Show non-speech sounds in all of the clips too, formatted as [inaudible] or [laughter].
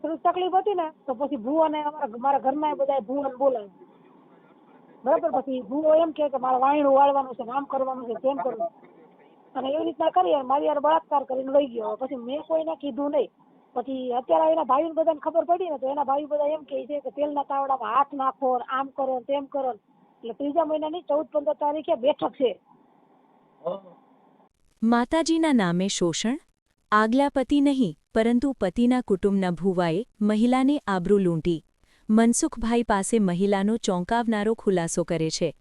થોડીક તકલીફ હતી ને, તો પછી ભૂવાને અમારા મારા ઘરના બધા ભૂવાને બોલાય બરાબર? પછી ભૂવો એમ કહે કે મારે વાયણું વાળવાનું છે આમ કરવાનું છે, તેમ કરવું અને એવી રીતના કરી મારી યાર બળાત્કાર કરીને લઈ ગયો. પછી મેં કોઈને કીધું નહીં. પછી અત્યારે એના ભાઈ બધાને ખબર પડી ને, તો એના ભાઈ બધા એમ કહે છે કે તેલના તાવડામાં હાથ નાખો આમ કરો ને તેમ કરો ને. એટલે ત્રીજા મહિનાની ચૌદ પંદર તારીખે બેઠક છે. માતાજીના નામે શોષણ આગલા પતિ નહીં પરંતુ પતિના કુટુંબના ભૂવાએ મહિલાને આબરૂ લૂંટી. મનસુખભાઈ પાસે મહિલાનો ચોંકાવનારો ખુલાસો કરે છે.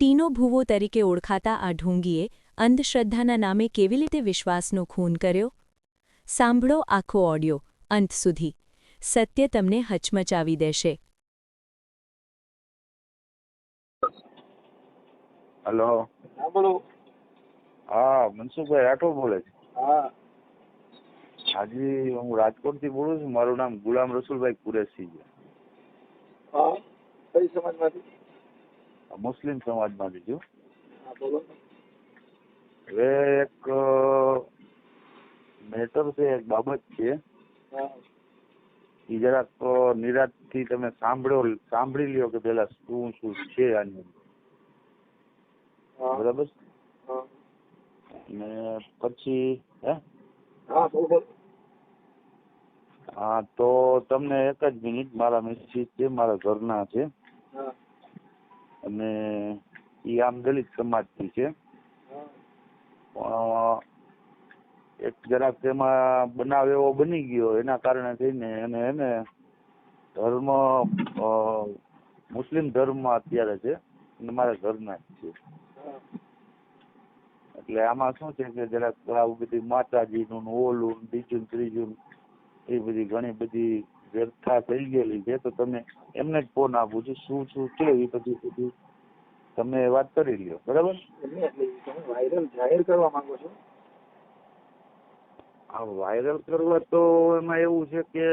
ટીનો ભૂવો તરીકે ઓળખાતા આ ઢુંગીએ અંધશ્રદ્ધાના નામે કેવી રીતે વિશ્વાસનો ખૂન કર્યો? સાંભળો આખો ઓડિયો અંત સુધી. સત્ય તમને હચમચાવી દેશે. હલો. હા બોલો હા મનસુખભાઈ રાઠોડ બોલે છે. હા. હાજી હું રાજકોટથી બોલું છું મારું નામ ગુલામ રસુલભાઈ કુરેશી છે. હા? કઈ સમાજમાંથી? મુસ્લિમ સમાજમાંથી છું. હા બોલો હવે એક મેટર છે એક બાબત છે. એ જરાક નિરાતથી તમે સાંભળો સાંભળી લ્યો કે પેલા શું શું છે આની બરાબર? ને પછી હે? હા બોલો. હા તો તમને એક જ મિનિટ મારા મિસિસ છે મારા ઘરના છે. અને એ આમ દલિત સમાજથી છે. પણ એક જરાક તેમાં બનાવ એવો બની ગયો એના કારણે થઈને એને એને ધર્મ મુસ્લિમ ધર્મ અત્યારે છે અને મારા ઘરના જ છે. એટલે આમાં શું છે કે જરાક આવું બધી માતાજીનું નું ઓલું બીજું ત્રીજું એ બધી ઘણી બધી વ્યર્થા થઈ ગયેલી છે. તો તમે એમને જ ફોન આપું છું. શું શું છે એ બધી બધી? તમે વાત કરી લ્યો. બરાબર? વાયરલ જાહેર કરવા માંગો છો? આ વાયરલ કરવા તો એમાં એવું છે કે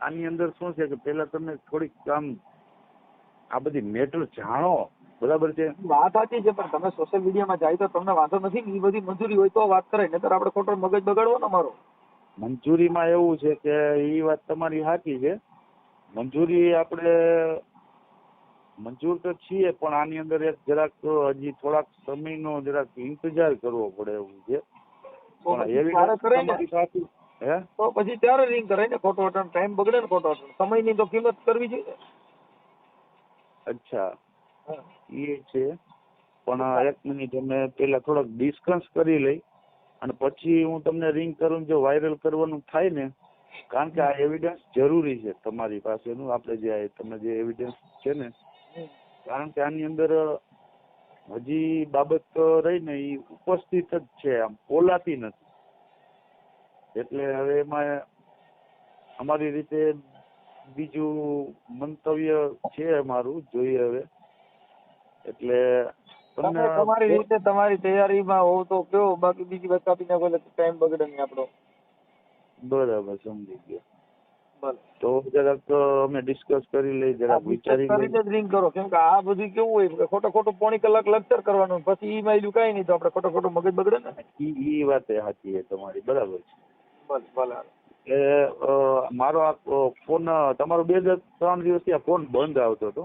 આની અંદર શું છે કે પેલા તમે થોડીક આમ આ બધી મેટર જાણો. બરાબર છે? વાત સાચી છે પણ તમે સોશિયલ મીડિયામાં જાય તો તમને વાંધો નથી એ બધી મંજૂરી હોય તો વાત કરે નહીતર આપણે ખોટો મગજ બગાડવો ને મારો મંજૂરીમાં એવું છે કે એ વાત તમારી સાચી છે. મંજૂરી આપણે મંજૂર તો છીએ પણ આની અંદર એક જરાક હજી થોડાક સમયનો જરાક ઇંતજાર કરવો પડે એવું છે. એવી કરે હે? તો પછી ત્યારે રિંગ કરાય ને ખોટો ટાઈમ બગડે ને ખોટો સમયની તો કિંમત કરવી જોઈએ. અચ્છા. એ છે. પણ એક મિનિટ અમે પેલા થોડોક ડિસ્કસ કરી લઈ. અને પછી હું તમને રિંગ કરું જો વાયરલ કરવાનું થાય ને કારણ કે આ એવિડન્સ જરૂરી છે તમારી પાસેનું આપણે જે તમે જે એવિડન્સ છે ને કારણ કે આની અંદર હજી બાબત રહી ને એ ઉપસ્થિત જ છે આમ બોલાતી નથી. એટલે હવે એમાં અમારી રીતે બીજું મંતવ્ય છે અમારું જોઈએ હવે. એટલે તમે તમારી રીતે તમારી તૈયારીમાં હોવ તો કયો? બાકી બીજી વાત કાપી નાખો એટલે ટાઈમ બગડે નહીં આપણો. બરાબર સમજી ગયો. તો જરાક અમે ડિસ્કસ કરી લઈ જરાક વિચારી કરીને જ રિંગ કરો. કેમ કે આ બધું કેવું હોય કે ખોટો ખોટો પોણી કલાક લેક્ચર કરવાનું પછી ઈ માયલું કઈ નહીં તો આપણે ખોટો ખોટો મગજ બગડે ને? ઈ ઈ વાત સાચી છે તમારી બરાબર છે. ભલે ભલે એ મારો આ ફોન તમારો બે હજાર ત્રણ દિવસથી આ ફોન બંધ આવતો હતો.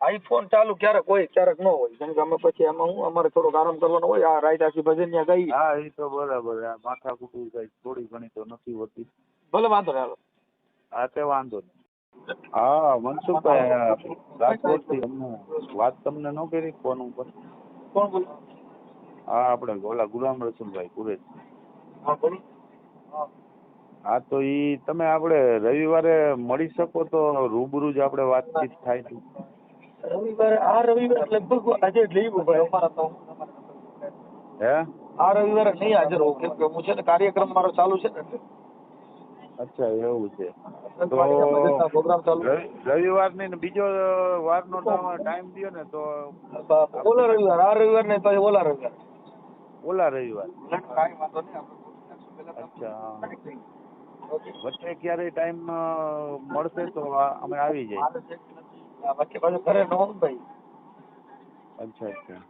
આઈફોન ચાલુ ક્યારેક હોય ક્યારેક ન હોય. કેમ કે અમે પછી એમાં હું અમારે થોડોક આરામ કરવાનો હોય આ રાઈત આખી ભજનિયા ગઈ હા એ તો બરાબર. આ માથા કુટું કઈ થોડી ઘણી તો નથી હોતી. ભલે વાંધો ને હાલો. હા તે વાંધો નહીં. હા મનસુખભાઈ રાજકોટથી અમને વાત તમને ન કરી ફોન ઉપર? કોણ બોલો? હા આપણે ઓલા ગુલામ રસુલભાઈ કુરેશ હા બોલો. હા. હા તો ઈ તમે આપણે રવિવારે મળી શકો તો રૂબરૂ જ આપણે વાતચીત થાય તો રવિવારે આ રવિવારે લગભગ આજે લઈ ભાઈ અમારા તો. હે? આ રવિવારે નહીં હાજર હોઉં કેમ કે હું છે ને કાર્યક્રમ મારો ચાલુ છે ને એટલે. અચ્છા એવું છે. તો ની બીજો વાર નો ટાઈમ દયો ને તો ઓલા રવિવાર આ રવિવાર ને પછી ઓલા રવિવાર. ઓલા રવિવાર. કાંઈ વાંધો નહીં અચ્છા. વચ્ચે ક્યારેય ટાઈમ મળશે તો અમે આવી જાય મારે છે કે નથી. આ વચ્ચે પાછું ઘરે ન હોઉં ભાઈ. અચ્છા અચ્છા.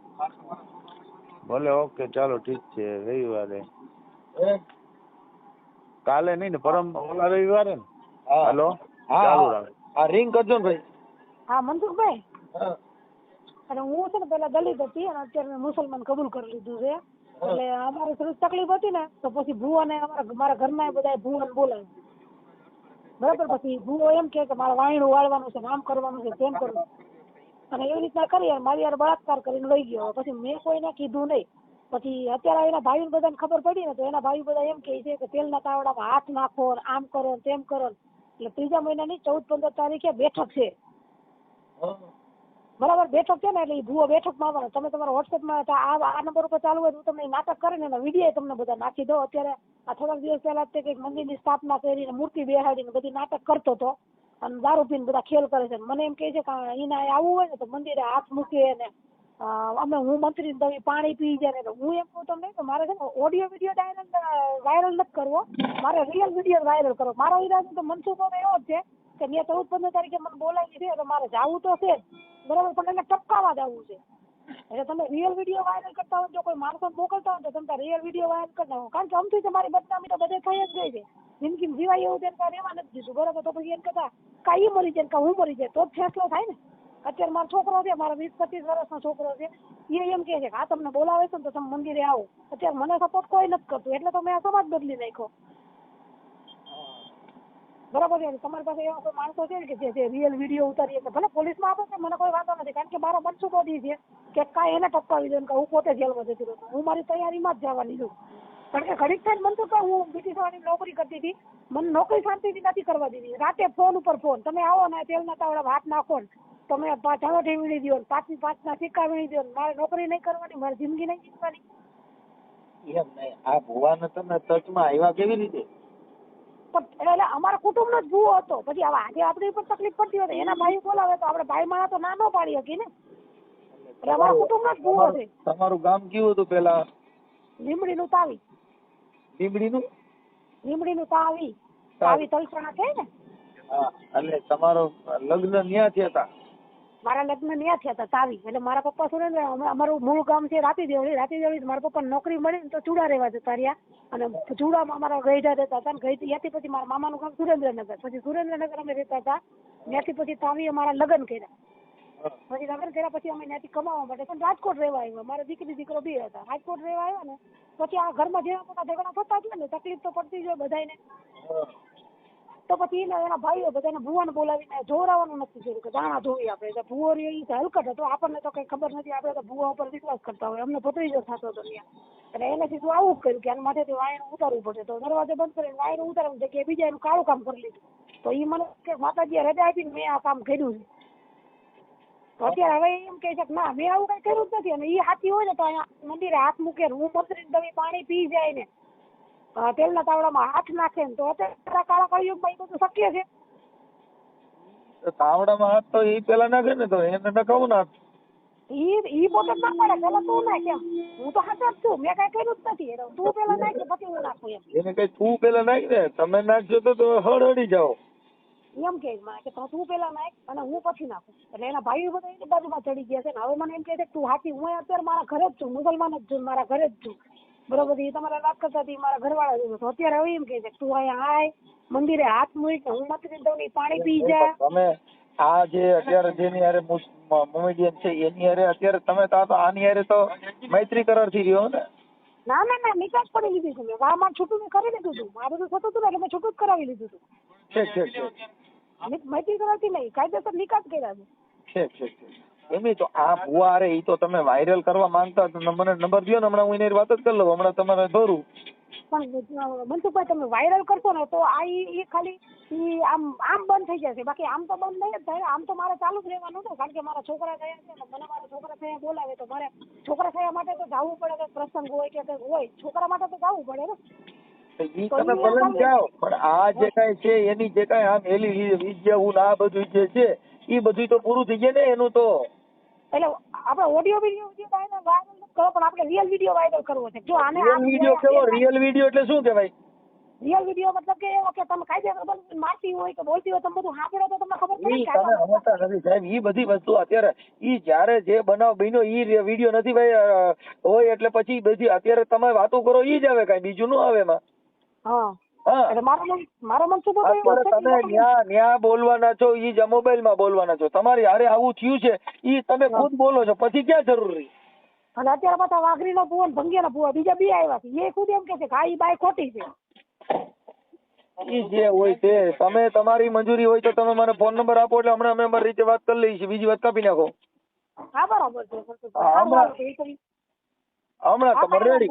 ભલે ઓકે ચાલો ઠીક છે રવિવારે. કાલે નહીં ને પરમ ઓલા રવિવારે ને? હા. ચાલુ હા. હા રિંગ કરજો ને ભાઈ. હા મનસુખભાઈ? અને હું છે ને પેલા દલિત હતી અને અત્યારે મેં મુસલમાન કબૂલ કરી લીધું છે. એટલે અમારે થોડીક તકલીફ હતી ને તો પછી ભુવાને અમારા મારા ઘરમાં બધા ભૂવાને બોલાવ્યા. બરાબર? પછી હું એમ કે મારે વાયણું વાળવાનું છે નામ કરવાનું છે તેમ કરવું અને એવી રીતના કરી મારી યાર બળાત્કાર કરીને લઈ ગયો. પછી મેં કોઈને કીધું નહીં. પછી અત્યારે એના ભાઈ બધાને ખબર પડી ને તો એના ભાઈ બધા એમ કહે છે કે તેલના તાવડામાં હાથ નાખો આમ કરો તેમ કરો એટલે ત્રીજા મહિનાની ચૌદ પંદર તારીખે બેઠક છે. બરાબર, બેઠક છે ને એટલે ભૂવો બેઠકમાં આવવાનો તમે તમારા વોટ્સએપમાં આ આ નંબર ઉપર ચાલુ હોય તો હું તમને નાટક કરીને એના વીડિયો તમને બધા નાખી દો. અત્યારે આ થોડાક દિવસ પહેલા તે કંઈક મંદિરની સ્થાપના કરીને મૂર્તિ બેહાડીને બધી નાટક કરતો હતો. અને દારૂ પીને બધા ખેલ કરે છે. મને એમ કહે છે કે એના આવું હોય ને તો મંદિરે હાથ મૂકે ને અમે હું મંત્રી દવી પાણી પી જાય ને હું એમ કહું તમને કે મારે છે ને ઓડિયો વીડિયો ડાયરેક્ટ વાયરલ નથી કરવો. મારે રિયલ વીડિયો વાયરલ કરવો. મારો ઈરાદો તો મનસુખ એવો જ છે કે મેં ચૌદ પંદર તારીખે મને બોલાવી છે, તો મારે જવું તો છે બરાબર, પણ એને ટપકાવા જવું છે. એટલે તમે રિયલ વીડિયો વાયરલ કરતા હોય જો કોઈ માણસો મોકલતા હોય તો તમે રિયલ વીડિયો વાયરલ કરતા હોય કારણ કે અમથી તમારી બદનામી તો બધે થઈ જ ગઈ છે. જિંદગી જીવાય એવું તેને કાંઈ રહેવા નથી દીધું. બરાબર, તો પછી એમ કહેતા કાં ઈ મરી જાય કાં હું મરી જાય, તો જ ફેસલો થાય ને. અત્યારે મારો છોકરો છે, મારો વીસ પચીસ વર્ષનો છોકરો છે. એ એમ કહે છે કે આ તમને બોલાવે છે ને તો તમે મંદિરે આવો. અત્યારે મને સપોર્ટ કોઈ નથી કરતું, એટલે તો મેં આ સમાજ બદલી નાખ્યો. બરાબર છે? તમારી પાસે એવા કોઈ માણસો છે કે જે રિયલ વીડિયો ઉતારીએ કે ભલે પોલીસમાં આપે છે, મને કોઈ વાંધો નથી. કારણ કે મારો મનસુખ દી છે કે કાંઈ એને ટપકાવી દો કે હું પોતે જેલમાં જતી રહું હું મારી તૈયારીમાં જ જવાની છું. કારણ કે ઘડીક થાય મનસુખ હું બ્રિટિશ વાળાની નોકરી કરતી હતી. મને નોકરી શાંતિથી નથી કરવા દીધી. રાતે ફોન ઉપર ફોન તમે આવો ને તેલના તાવડા હાથ નાખો ને. તમે પાંચ ઠેવી દો ને પાંચ પાંચના સિક્કા વીણી દો મારે નોકરી નહીં કરવાની, મારી જિંદગી નહીં જીતવાની. એમ નહીં. આ ભુવાને તમે ટચમાં આવ્યા કેવી રીતે? પણ એટલે અમારા કુટુંબનો જ ભૂવો હતો. પછી હવે આજે આપણી ઉપર તકલીફ પડતી હોય તો એના ભાઈ બોલાવે તો આપણે ભાઈ માણા તો ના ન પાડી શકીએ ને? એટલે અમારા કુટુંબનો જ ભૂવો છે. તમારું ગામ કેવું હતું પેલા લીમડીનું તાવી. લીમડીનું? લીમડીનું તાવી. તાવી તલસણા છે ને? હા એટલે તમારો લગ્ન ન્યા થયા હતા મારા લગ્ન ત્યાં થયા હતા તાવી. એટલે મારા પપ્પા સુરેન્દ્ર અમે- અમારું મૂળ ગામ છે રાતી દેવળી રાતી દેવળી મારા પપ્પાને નોકરી મળી ને તો ચૂડા રહેવા જતા રહ્યા. અને ચૂડામાં અમારા ગઈઢા રહેતા હતા ગઈ ત્યાંથી પછી મારા મામાનું ગામ સુરેન્દ્રનગર. પછી સુરેન્દ્રનગર અમે રહેતા હતા. ત્યાંથી પછી તાવી અમારા લગ્ન કર્યા. પછી લગ્ન કર્યા પછી અમે ત્યાંથી કમાવા માટે પણ રાજકોટ રહેવા આવ્યા. મારા દીકરી દીકરો બી હતા. રાજકોટ રહેવા આવ્યા ને પછી આ ઘરમાં જેવા મોટા ઝઘડા થતા જ ને તકલીફ તો પડતી જ હોય બધાને તો પછી એના એના ભાઈઓ બધાને ભુવાને બોલાવીને જોરાવાનું નથી કર્યું કે દાણા ધોવી આપણે. એટલે ભુવો રે એ હલકટ હતો. આપણને તો કઈ ખબર નથી. આપણે તો ભુવા ઉપર વિશ્વાસ કરતા હોય. અમને ભત્રીજો થતો હતો ત્યાં. એટલે એને સીધું આવું જ કર્યું કે આના માથેથી વાયણ ઉતારવું પડશે. તો દરવાજો બંધ કરીને વાયણ ઉતારવાની જગ્યાએ બીજા એનું કાળું કામ કરી લીધું. તો એ મને કે માતાજીએ રજા આપીને મેં આ કામ કર્યું છે. તો અત્યારે હવે એમ કહે છે કે ના, મેં આવું કઈ કર્યું જ નથી. અને એ હાથી હોય ને તો અહીંયા મંદિરે હાથ મૂકે હું મંત્રી દવી પાણી પી જાય ને. તેલના તાવડામાં હાથ નાખે ને તો અત્યારે કાળા કળિયુગમાં એ બધું શક્ય છે. તાવડામાં હાથ તો એ પેલા નાખે ને તો એને નખાવું ના ઈ ઈ પોતે ના પાડે પેલા તું નાખ એમ. હું તો હાથ જ છું મેં કઈ કર્યું જ નથી. તું પેલા નાખ પછી હું નાખું એમ. એને કઈ તું પેલા નાખ ને તમે નાખજો તો હળહળી જાઓ. એમ કે કે તું પેલા નાખ અને હું પછી નાખું. એટલે એના ભાઈઓ બધા એની બાજુમાં ચડી ગયા છે ને હવે મને એમ કહે છે કે તું હાથી હું અત્યારે મારા ઘરે જ છું મુસલમાન જ છું મારા ઘરે જ છું. બરોબર એ તમારે વાત કરતા હતી મારા ઘરવાળા જેવું તો અત્યારે હવે એમ કહે છે તું અહીંયા આય મંદિરે હાથ મૂક ને હું મત દઉં ને પાણી પી જા. તમે આ જે અત્યારે જેની હારે મોમેડિયન છે એની હારે અત્યારે તમે તો તો આની હારે તો મૈત્રી કરાર થઈ ગયો ને? ના ના ના નિકાસ પડી લીધી છે મેં. વાહ માર છૂટું મેં કરી લીધું હતું મારું બધું થતું હતું ને એટલે મેં છૂટું જ કરાવી લીધું હતું ઠીક ઠીક ઠીક. મૈત્રી કરાવતી નહીં કાયદેસર નિકાસ કર્યા છે. ઠીક ઠીક ઠીક. એમ તો આ ભુવા હારે ઈ તો તમે વાયરલ કરવા માંગતા તો મને નંબર દો ને હમણાં હું એની વાત જ કરી લઉં હમણાં તમારે ભરું. પણ મનસુખભાઈ તમે વાયરલ કરશો ને તો આ ઈ ખાલી આમ આમ બંધ થઈ જશે. બાકી આમ તો બંધ નહીં જ થાય આમ તો મારે ચાલુ જ રહેવાનું ને કારણ કે મારા છોકરા થયા છે મને મારા છોકરા થયા બોલાવે તો મારે છોકરા થયા માટે તો જવું પડે કે પ્રસંગ હોય કે કંઈક હોય છોકરા માટે તો જવું પડે ને. ઈ તમે ભલે જાઓ પણ આ જે કઈ છે એની જે કઈ આમ એલી વિદ્યા હું આ બધું જે છે એ બધું તો પૂરું થઈ જાય ને એનું તો. એટલે આપણે ઓડિયો વીડિયો જે વાયરલ વાયરલ કરો પણ આપણે રિયલ વીડિયો વાયરલ કરવો છે. જો આને રિયલ વીડિયો કેવો? રિયલ વીડિયો એટલે શું કહેવાય? રિયલ વીડિયો મતલબ કે એવો કે તમે કાયદેસર મારતી હોય કે બોલતી હોય તમે બધું સાંભળો તો તમને ખબર પડે તમે સમજતા નથી સાહેબ ઈ બધી વસ્તુ અત્યારે ઈ જ્યારે જે બનાવ બન્યો ઈ વીડિયો નથી ભાઈ હોય એટલે પછી બધી અત્યારે તમે વાતો કરો ઈ જ આવે કાંઈ બીજું ન આવે એમાં. હા. બોલવાના છો ઈ જ મોબાઈલમાં બોલવાના છો. તમારી હારે આવું થયું છે ઈ તમે ખુદ બોલો છો. પછી ક્યાં જરૂર? રહી અને અત્યારે પાછા વાઘરીનો ભૂવો ને ભંગીયાનો ભૂવો બીજા બે આવ્યા છે. એ ખુદ એમ કે છે કે આ ઈ ખોટી છે. ઈ જે હોય તે. તમે તમારી મંજૂરી હોય તો તમે મને ફોન નંબર આપો એટલે હમણાં અમે અમારી રીતે વાત કરી લઈએ છીએ. બીજી વાત કાપી નાખો. હા બરાબર છે. હમણાં- તમે રેડી.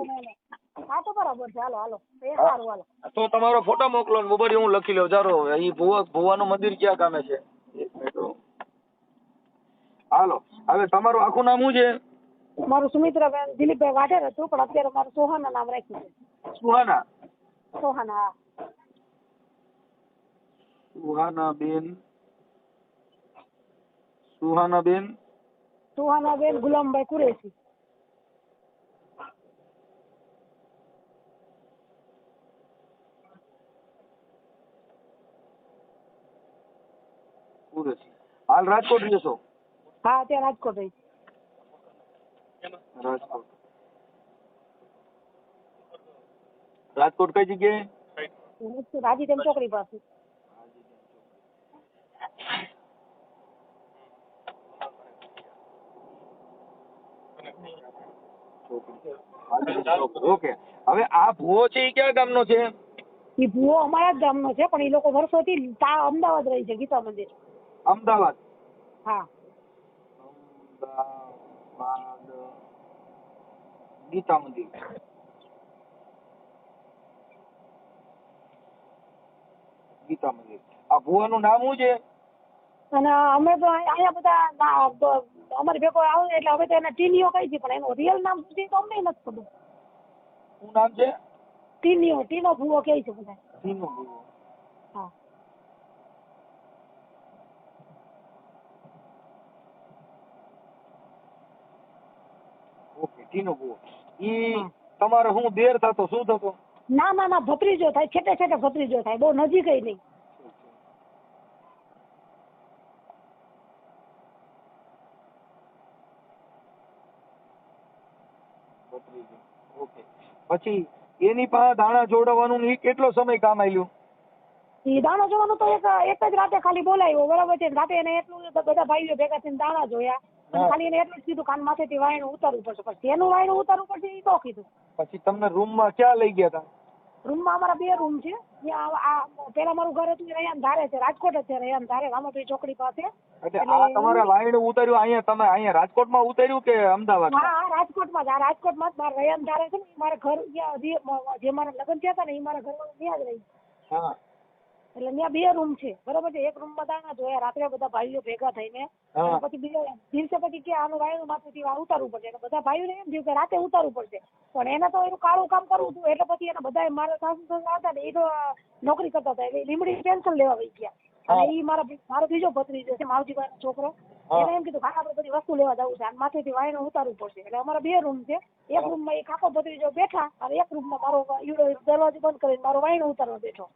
હા તો બરાબર છે. હાલો હાલો. એ સારું હાલો. તો તમારો ફોટો મોકલો ને મોબાઈલ હું લખી લઉં. ચાલો એ ભુવા ભુવાનું મંદિર ક્યાં કામે છે? એક મિનિટ હાલો. હવે તમારું આખું નામ શું છે? મારું સુમિત્રાબેન દિલીપભાઈ વાઢેર હતું પણ અત્યારે મારું સોહાના નામ રાખ્યું છે. સુહાના? સોહાના હા. સુહાના બેન સુહાના બેન સુહાના બેન ગુલામભાઈ કુરેશી. કુરેશી હાલ રાજકોટ રહ્યો છો? હા ત્યાં રાજકોટ રહી. રાજકોટ. રાજકોટ કઈ જગ્યાએ? છું રાજી તેમ ચોકડી પાસે. ઓકે. હવે આ ભુવો છે એ કયા ગામનો છે? એ ભૂવો અમારા જ ગામનો છે પણ એ લોકો વર્ષોથી તા અમદાવાદ રહી છે ગીતા મંદિર. અમદાવાદ. હા. અમદાવાદ. ગીતા મંદિર ગીતા મંદિર આ ભુવાનું નામ શું છે? અને અમે તો અહીં- અહીંયા બધા અમારી ભેગો આવે એટલે અમે તો એને ટીનીઓ કહી છે પણ એનું રિયલ નામ શું છે તો અમને નથી ખબર. શું નામ છે? ટીનીઓ ટીનો ભુવો કહે છે બધા ટીનો ભુવો હા ભુવો ઈ તમારે શું દેર થતો શું થતો? ના ના ના ભત્રીજો થાય છેટે છેટે ભત્રીજો થાય બહુ નજીક નહીં. ઓકે. પછી એની પાસે દાણા જોડવાનું એ કેટલો સમય કામ આવ્યું એ દાણા જોવાનું તો એક એક જ રાતે ખાલી બોલાવ્યો બરાબર છે. રાતે એને એટલું બધા ભાઈઓ ભેગા થઈને દાણા જોયા. હા. ખાલી એને એટલું જ કીધું કાન માથેથી વાયણું ઉતારવું પડશે. પછી તેનું વાયણું ઉતારવું પડશે એ તો કીધું. પછી તમને રૂમમાં ક્યાં લઈ ગયા હતા રૂમમાં અમારા બે રૂમ છે. પેલા મારું ઘર હતું એ રૈયામ ધારે છે. રાજકોટ જ છે રૈયામ ધારે. રામાપીર ચોકડી પાસે. એટલે આ તમારે વાયણું ઉતાર્યું અહીંયા તમે અહીંયા રાજકોટમાં ઉતાર્યું કે અમદાવાદ? હા હા રાજકોટમાં જ. આ રાજકોટમાં જ મારા રૈયામ ધારે છે ને મારા ઘર જે મારા લગ્ન થયા હતા ને એ મારા ઘરમાં ત્યાં જ રહી. હા. એટલે ત્યાં બે રૂમ છે. બરોબર છે? એક રૂમમાં દાણા જોયા રાત્રે બધા ભાઈઓ ભેગા થઈને પછી બીજા દિવસે પછી કે આનું વાયણું માથેથી ઉતારવું પડશે. એટલે બધા ભાઈઓને એમ થયું કે રાતે ઉતારવું પડશે. પણ એને તો એનું કાળું કામ કરવું હતું. એટલે પછી એને બધા મારા સાસુ સસરા હતા ને એ તો નોકરી કરતા હતા. એટલે લીમડી ટેન્શન લેવા વહી ગયા. અને એ મારા મારો બીજો ભત્રીજો છે માવજીભાઈનો છોકરો. એને એમ કીધું આપણે બધી વસ્તુ લેવા જવું છે. અને માથેથી વાયણું ઉતારવું પડશે. એટલે અમારા બે રૂમ છે. એક રૂમમાં એ કાકો ભત્રીજો બેઠા અને એક રૂમમાં મારો ઈડો દરવાજો બંધ કરીને મારો વાયણું ઉતારવા બેઠો.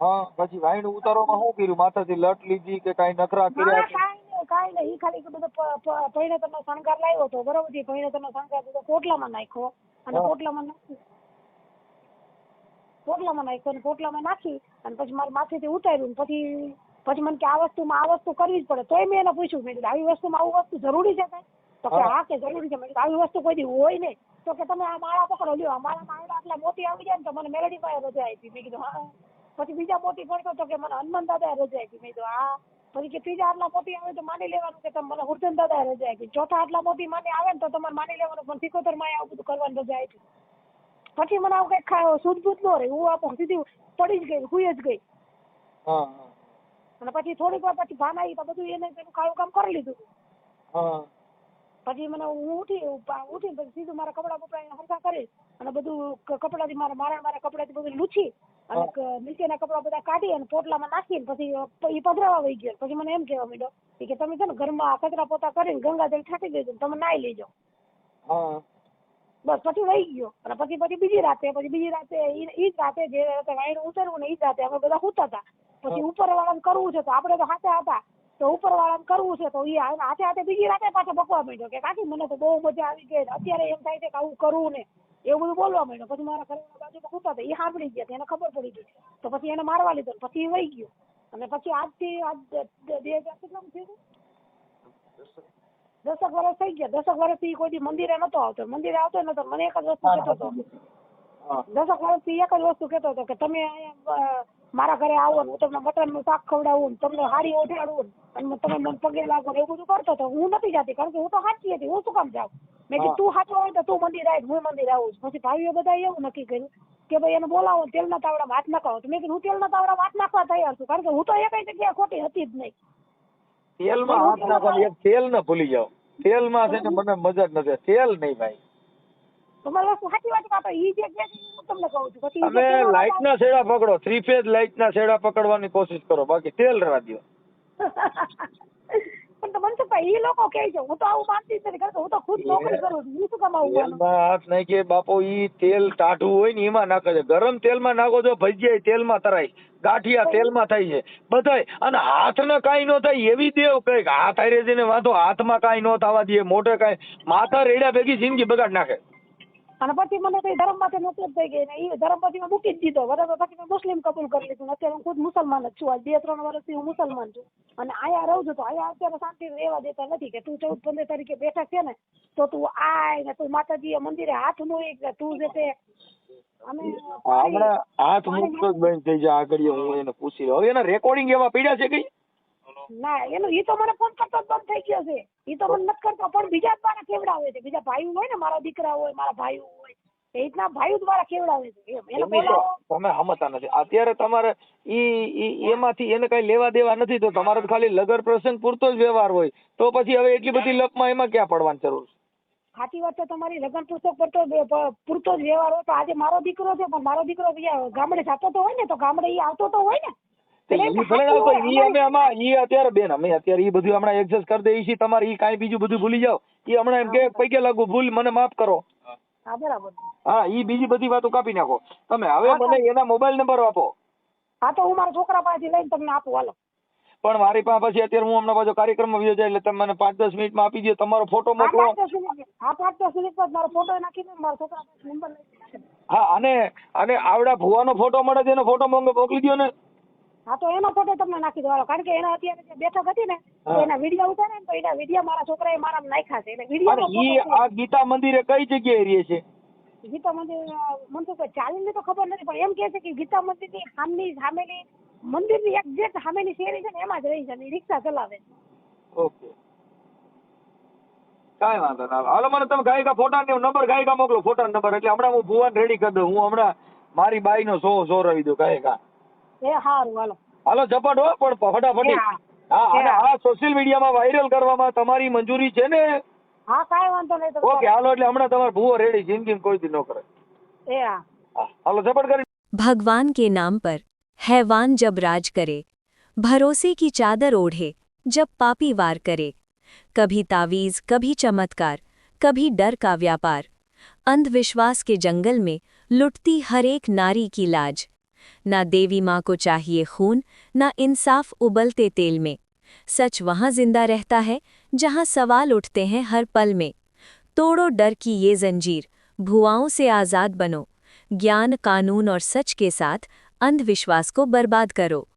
હા પછી વાયણું ઉતારવામાં શું કર્યું? માથાથી લટ લીધી કે કાંઈ નખરા કર્યા કાંઈ નહીં ઈ ખાલી બધો પૈણે પ- શણગાર લાવ્યો હતો. બરોબર છે પૈણતરનો શણગાર બધો પોટલામાં નાખ્યો. અને હા. પોટલામાં નાખી. પોટલામાં નાખ્યો અને પોટલામાં નાખી અને પછી મારે માથેથી ઉતાર્યું પછી પછી મને કે આ વસ્તુમાં આ વસ્તુ કરવી જ પડે. તોય મેં એને પૂછ્યું. મેં કીધું આવી વસ્તુમાં આવું વસ્તુ જરૂરી છે કાંઈ? તો કે હા. કે જરૂરી છે. મેં કીધું આવી વસ્તુ કોઈ દી હોય નહીં. તો કે તમે આ માળા પકડો લ્યો. આ માળામાં આટલા આટલા મોતી આવી જાય ને તો મને મેલેડી પાસે રજા આપી. મેં કીધું હા. પછી બીજા પોતી પડતો તો કે મને હનુમાન દાદા રજા આપી. મેં કીધું હા. પછી કે ત્રીજા આટલા પોતી આવે તો માની લેવાનું કે તમે મને હુરચંદ દાદા રજા આપી. ચોથા આટલા મોટી માની આવે ને તો તમારે માની લેવાનું પણ સિકોતરમાં આવું બધું કરવાની રજા આપી. પછી મને આવું કઈ સૂઝબૂઝ ન રહી. હું આપો સીધી પડી જ ગઈ હુઈ જ ગઈ. અને પછી થોડીક વાર પછી ભાન આવી તો બધું એને પેલું કાળું કામ કરી લીધું. પછી મને હું ઉઠી ઉઠી પછી સીધું મારા કપડા બપડા હરખા કરી અને બધું કપડા થી મારા મારા મારા કપડાથી બધું લૂછી અને નીચેના કપડા બધા કાઢી અને પોટલામાં નાખીને પછી એ પધરાવા વહી ગયો. પછી મને એમ કહેવા માંડ્યો કે તમે છે ને ઘરમાં કચરા પોતા કરીને ગંગાજળ છાંટી દેજો તમે નાઈ લેજો. બસ પછી વહી ગયો. અને પછી પછી બીજી રાતે પછી બીજી રાતે ઈ જ રાતે જે રાતે વાયણું ઉતરવું ને ઈ જ રાતે અમે બધા સૂતા હતા. પછી. ઉપર વાળાને કરવું છે તો આપણે તો હાથે હતા. તો ઉપર વાળાને કરવું છે તો એ હાથે હાથે બીજી રાતે પાછો બકવા માંડ્યો કે કાકી મને તો બહુ મજા આવી ગઈ અત્યારે એમ થાય છે કે આવું કરવું ને એવું બધું બોલવા માંડ્યો. પછી મારા ઘરના બાજુમાં કૂતા હતા એ સાંભળી ગયા એને ખબર પડી ગઈ. તો પછી એને મારવા લીધો પછી એ વહી ગયો. અને પછી આજથી આજ બે હજાર કેટલામાં થયું? દસક વર્ષ થઈ ગયા. દસક વર્ષથી કોઈ મંદિરે નતો આવતો. મંદિરે આવતો નતો. મને એક જ વસ્તુ કહેતો હતો. દસક વર્ષથી એક જ વસ્તુ કહેતો હતો કે તમે અહીંયા મારા ઘરે આવો ને હું તમને મટનનું શાક ખવડાવું ને તમને હાડી ઓઢાડું અને તમે મને પગે લાગો ને એવું બધું કરતો હતો હું નથી જાતી, કારણ કે હું તો સાચી હતી, હું શું કામ જાઉં? મેં કીધું, તું સાચો હોય તો તું મંદિર આવ હું મંદિર આવું છું. પછી ભાઈઓ બધા એવું નક્કી કર્યું કે ભાઈ એને બોલાવો તેલ તેલના તાવડા હાથ નખાવો તો મેં કીધું, હું તેલના તાવડા હાથ નાખવા તૈયાર છું. કારણ કે હું તો એક જગ્યાએ ખોટી હતી જ નહીં. તેલમાં હાથ એક તેલ ન ભૂલી જાઓ. તેલમાં છે ને મને મજા જ નથી. તેલ નહીં ભાઈ. તમારી વસ્તુ સાચી વાત કાં ઈ જે કહે હું તમને કહું છું. પછી તમે કહેવા ના છેડા પકડો થ્રી ફેઝ લાઈટ ના છેડા પકડવાની કોશિશ કરો બાકી તેલ રહેવા દો [laughs] પણ તો મનસુખભાઈ એ લોકો કે છે હું તો આવું માનતી નથી કારણ કે હું તો ખુદ નોકરી કરું છું હું શું કમાવું આવું નહીં કે બાપો ઈ તેલ ટાઢું હોય ને એમાં નાખે છે. ગરમ તેલમાં નાખો છો ભજીયા તેલમાં તરાય. ગાંઠિયા તેલમાં થાય છે. બધાય અને હાથને કાંઈ ન થાય એવી દેવ કંઈક. હાથ હારે જઈને વાંધો હાથમાં કાંઈ ન થવા દે મોઢે કાંઈ. માથા રેડ્યા ભેગી જિંદગી બગાડ નાખે. અને પછી મને કઈ ધર્મ માટે નફરત થઈ ગઈ ને એ ધર્મ પછી મેં મૂકી જ દીધો. બરાબર પછી મેં મુસ્લિમ કબૂલ કરી લીધું. અત્યારે હું ખુદ મુસલમાન જ છું. આજ બે ત્રણ વર્ષથી હું મુસલમાન છું. અને અહીંયા રહું છું તો અહીંયા અત્યારે શાંતિ રહેવા દેતા નથી કે તું ચૌદ પંદર તારીખે બેઠક છે ને, તો તું આય ને તું માતાજી મંદિરે હાથ મૂકી કે તું જે તે હાથ મુક્ત બંધ થઈ જાય આગળ હું એને પૂછી હવે એના રેકોર્ડિંગ એવા પડ્યા છે કઈ ના એનો ઈ તો મને ફોન કરતો જ બંધ થઈ ગયો છે. ઈ તો મને નથી કરતો પણ બીજા મારા કેવડાવે છે. બીજા ભાઈઓ હોય ને મારા દીકરા હોય મારા ભાઈઓ હોય એ રીતના ભાઈઓ જ કેવડાવે છે. એમ એને એમની તો બોલાવો. તમે સમજતા નથી. અત્યારે તમારે ઈ એમાંથી એને કઈ લેવા દેવા નથી તો તમારે ખાલી લગર પ્રસંગ પૂરતો જ વ્યવહાર હોય. તો પછી હવે એટલી બધી લપમાં એમાં ક્યાં પડવાની જરૂર છે? સાચી વાત છે તમારી લગ્ન પુસ્તક પર તો પૂરતો જ વ્યવહાર હોય. તો આજે મારો દીકરો છે પણ મારો દીકરો ગામડે જતો તો હોય ને તો ગામડે આવતો તો હોય ને. તો ઈ અમે આમાં ઈ અત્યારે બેન અમે અત્યારે ઈ બધું હમણાં એડજસ્ટ કરી દઈએ છીએ તમારે ઈ કાંઈ બીજું બધું ભૂલી જાઓ. ઈ હમણાં એમ કે પૈકે લાગુ ભૂલ મને માફ કરો. હા બરાબર. હા ઈ બીજી બધી વાતો કાપી નાખો. તમે હવે મને એના મોબાઈલ નંબર આપો. હા તો હું મારા છોકરા પાસેથી લઈને તમને આપું હાલો. પણ મારી પાસે પછી અત્યારે હું હમણાં પાછો કાર્યક્રમમાં વયો જાય એટલે તમે મને પાંચ દસ મિનિટમાં આપી દો તમારો ફોટો મોકલો. હા પાંચ દસ મિનિટમાં મારો ફોટો નાખી દે મારા છોકરા નંબર લઈ નાખી દે. હા અને અને આવડા ભુવાનો ફોટો મળે છે ફોટો મોકલી દો ને. હા તો એનો ફોટો તમને નાખી દેવાનો. કારણ કે એના અત્યારે જે બેઠક હતી ને તો એના વીડિયો ઉતારે ને તો એના વીડિયો મારા છોકરાએ મારા નાખ્યા છે. એટલે વીડિયો ઈ આ ગીતા મંદિરે કઈ જગ્યાએ રહે છે? ગીતા મંદિર મને તો ચાલીને તો ખબર નથી પણ એમ કે છે કે ગીતા મંદિરની સામની સામેની મંદિરની એક્ઝેક્ટ સામેની શેરી છે ને એમાં જ રહી છે ને રિક્ષા ચલાવે છે. ઓકે. કાંઈ વાંધો ના હાલો મને તમે ગાયિકા ફોટા નંબર ગાયિકા મોકલો ફોટા નંબર એટલે હમણાં હું ભુવન રેડી કરી દઉં. હું હમણાં મારી બાઈ નો શો શો રવી દઉં. ગાયિકા. એ સારું હાલો હાલો ઝપટ હો પણ ફટાફટી હા. હા અને હા. આ સોશિયલ મીડિયામાં વાયરલ કરવામાં તમારી મંજૂરી છે ને હા કાંઈ વાંધો નહીં તો ઓકે હાલો એટલે હમણાં તમારો ભુવો રેડી જિંદગીમાં કોઈ દી ન કરે એ હા હા, હાલો ઝપટ કરી भगवान के नाम पर हैवान जब राज करे भरोसे की चादर ओढ़े जब पापी वार करे कभी तावीज कभी चमत्कार कभी डर का व्यापार अंधविश्वास के जंगल में लुटती हर एक नारी की लाज ना देवी माँ को चाहिए खून, ना इंसाफ उबलते तेल में। सच वहाँ ज़िंदा रहता है, जहाँ सवाल उठते हैं हर पल में। तोड़ो डर की ये जंजीर, भुआओं से आज़ाद बनो। ज्ञान, कानून और सच के साथ अंधविश्वास को बर्बाद करो।